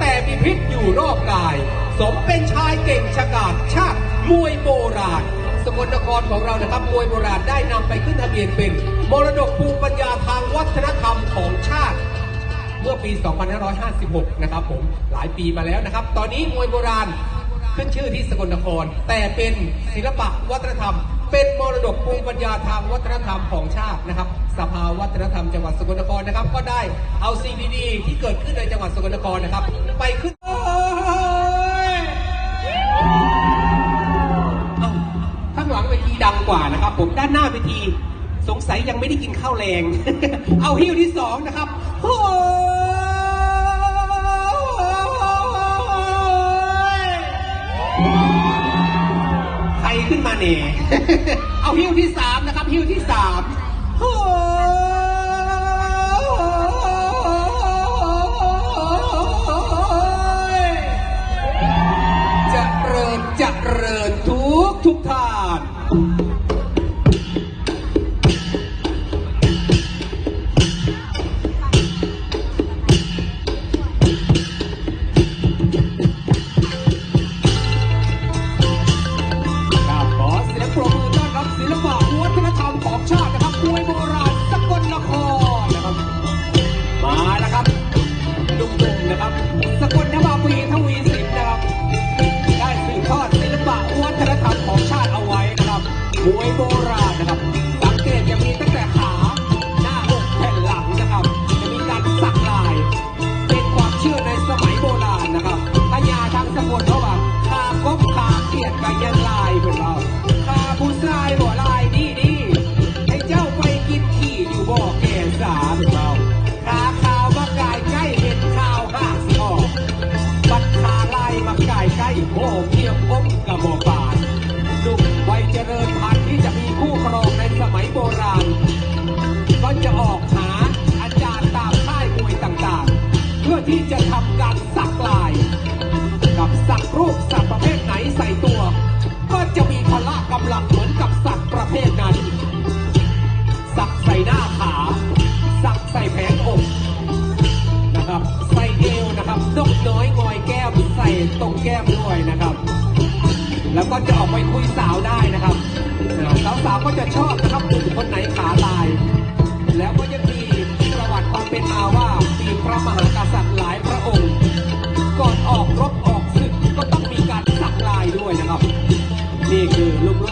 แต่มีพิษอยู่รอบกาย สมเป็นชายเก่งฉกาจชาติมวยโบราณ สกลนครของเรานะครับมวยโบราณได้นำไปขึ้นทะเบียนเป็น มรดกภูมิปัญญาทางวัฒนธรรมของชาติ เมื่อปี 2556 นะครับผมหลายปีมาแล้วนะครับ ตอนนี้มวยโบราณ ขึ้นชื่อที่สกลนคร แต่เป็นศิลปะวัฒนธรรม เป็นมรดกภูมิปัญญาทางวัฒนธรรมของชาตินะครับ สภาวัฒนธรรมจังหวัดสกลนครนะครับ ก็ได้เอาสิ่งดีๆที่เกิดขึ้นในจังหวัดสกลนครนะครับ ไปขึ้นข้างหลังเวทีดังกว่านะครับ ผมด้านหน้าเวทีสงสัยยังไม่ได้กินข้าวแรง เอาฮิ้วที่สองนะครับ เอาฮิ้วที่สามนะครับฮิ้วที่สามโอ้ยเจะเริญจะเริญทุกทุกท่าน คาเขียดกันลายเป็นเราคาผู้ชายบ่ลายดีดีให้เจ้าไปกินขี่อยู่บ่อแก่สาเป็นเราขาขาวมากายใกล้เห็นข้าวห้าสิออกบัดขาลายมากายใกล้โอ้เพียงพบกับบ่บานดุกไวเจริญพันธุ์ที่จะมีคู่ครองในสมัยโบราณก็จะออกหาอาจารย์ตามค่ายมวยต่างๆ เพื่อที่จะทำการสักลาย กับสักรูปสัต พละกำลังเหมือนกับสัตว์ประเภทนั้น สักใส่หน้า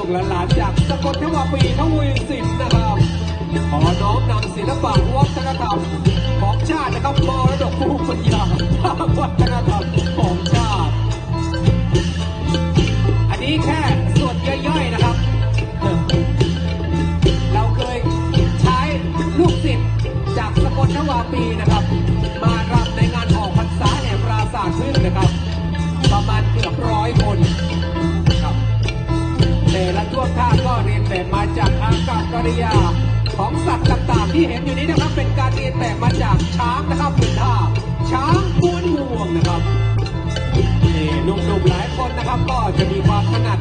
กและหลานจากสกลนวาปีทวีสินนะครับ ขอน้อมนำศิลปะวัฒนธรรมของชาตินะครับมรดกภูมิปัญญาทางวัฒนธรรมของชาติ อันนี้แค่ส่วนย่อยๆนะครับ เราเคยใช้ลูกศิษย์จากสกลนวาปีนะครับ มารำในงานออกพรรษาแห่งปราสาทพึ่งนะครับ ประมาณเกือบร้อยคน วงท่าก็เรียนแบบมาจากอากับกริยา ของสัตว์ต่างๆที่เห็นอยู่นี้นะครับ เป็นการเรียนแบบมาจากช้างนะครับเป็นท่าช้างม้วนห่วงนะครับนี่หนุ่มๆหลายคนนะครับก็จะมีความถนัด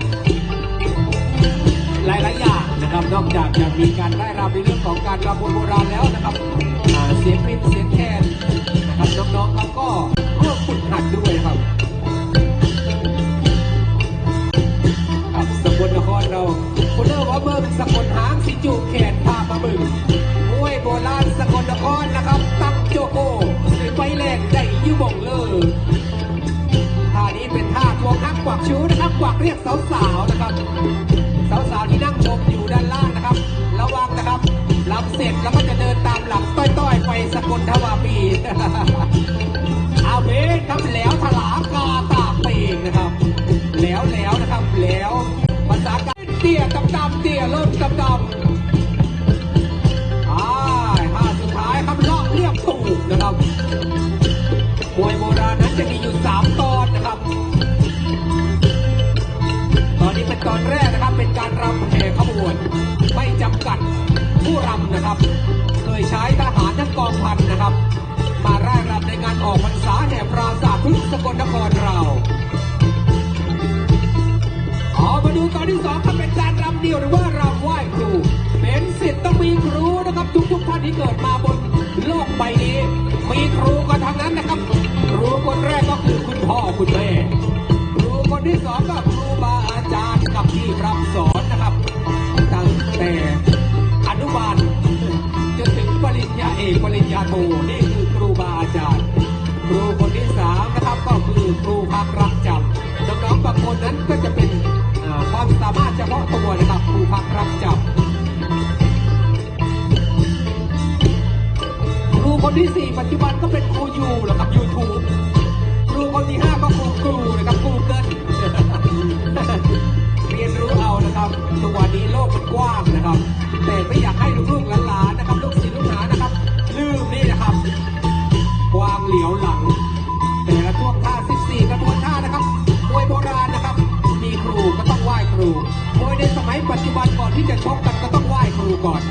หลายๆอย่างนะครับนอกจากจะมีการได้รับในเรื่องของการรำโบราณแล้วนะครับเสียงปินเสียงแคนนะครับน้องๆเขาก็ สกลหางสิจูแขนพามาบึงมวยโบราณสกลนครนะครับตั้งโจโกสิไปแลกได้อยุบงเลยท่านี้เป็นท่าทวงฮักกวักชูนะครับกวักเรียกสาวๆนะครับ สาวๆที่นั่งชมอยู่ด้านล่างนะครับ ระวังนะครับลำเสร็จแล้วก็จะเดินตามหลังต้อยๆไปสกลทว เกิดมาบนโลกใบนี้ มีครูกันทั้งนั้นนะครับ ครูคนแรกก็คือคุณพ่อคุณแม่ ครูคนที่สองก็ครูบาอาจารย์กับที่รับสอนนะครับ ตั้งแต่อนุบาลจนถึงปริญญาเอกปริญญาโทนี่ ที่สี่ปัจจุบันก็เป็นครูอยู่แล้วกับยูทูบครูคนที่ห้าก็ครูครูนะครับครูเกิลเรียนรู้เอานะครับทุกวันนี้โลกมันกว้างนะครับ แต่ไม่อยากให้ลูกหลานนะครับลูกศิษย์ลูกหานะครับ ลืมนี่นะครับวางเหลียวหลัง แต่ละท่วงท่าสสิบี่กระบวนท่านะครับมวยโบราณนะครับ มีครูก็ต้องไหว้ครูมวยในสมัยปัจจุบันก่อนที่จะชกกันก็ต้องไหว้ครูก่อน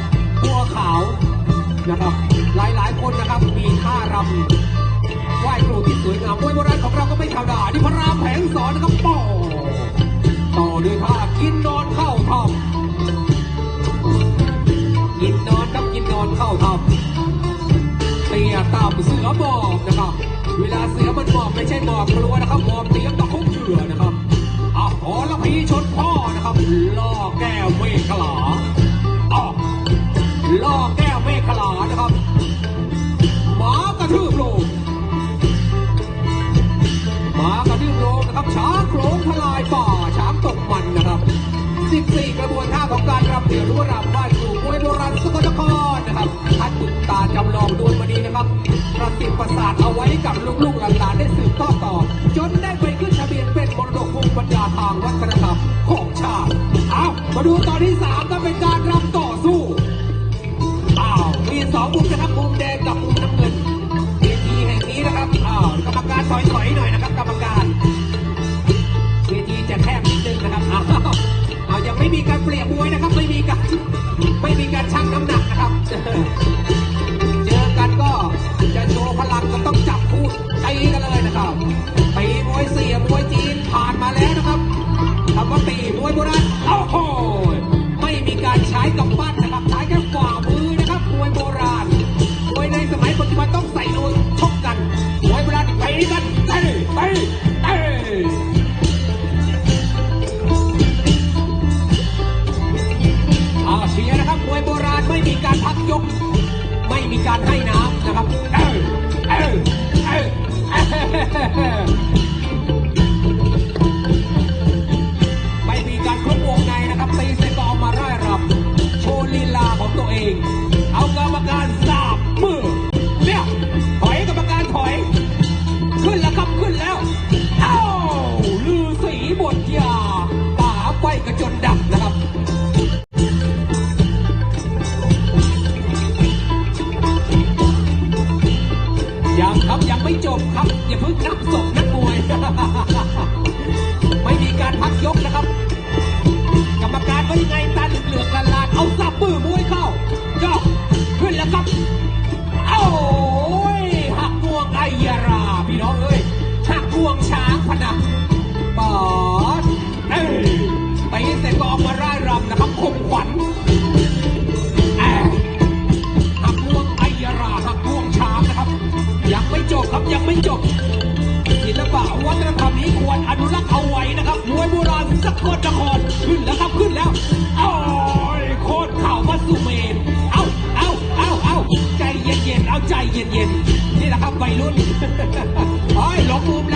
ตัวขาวนะครับ หลายคนนะครับ มีท่ารำไหว้ครูที่สวยงามมวยโบราณของเราก็ไม่ธรรมดาที่พระรามแผงสอนนะครับป่อต่อด้วยท่ากินนอนเข้าทำกินนอนครับกินนอนเข้าทำเตียต่ำเสือบอกนะครับ เวลาเสือมันบอกไม่ใช่บอกกลัวนะครับบอกเตียตอะคุกเหยื่อนะ การให้น้ำนะครับ ยังไม่จบศิลปะวัฒนธรรมนี้ควรอนุรักษ์เอาไว้นะครับมวยโบราณสกลนครขึ้นแล้วครับขึ้นแล้วโอ้ยโคตรข่าวมาสุเมนเอาเอาเอาเอาใจเย็นเย็นเอาใจเย็นเย็นี่แหละครับวัยรุ่นโอ้ยหลงมุมแล้ว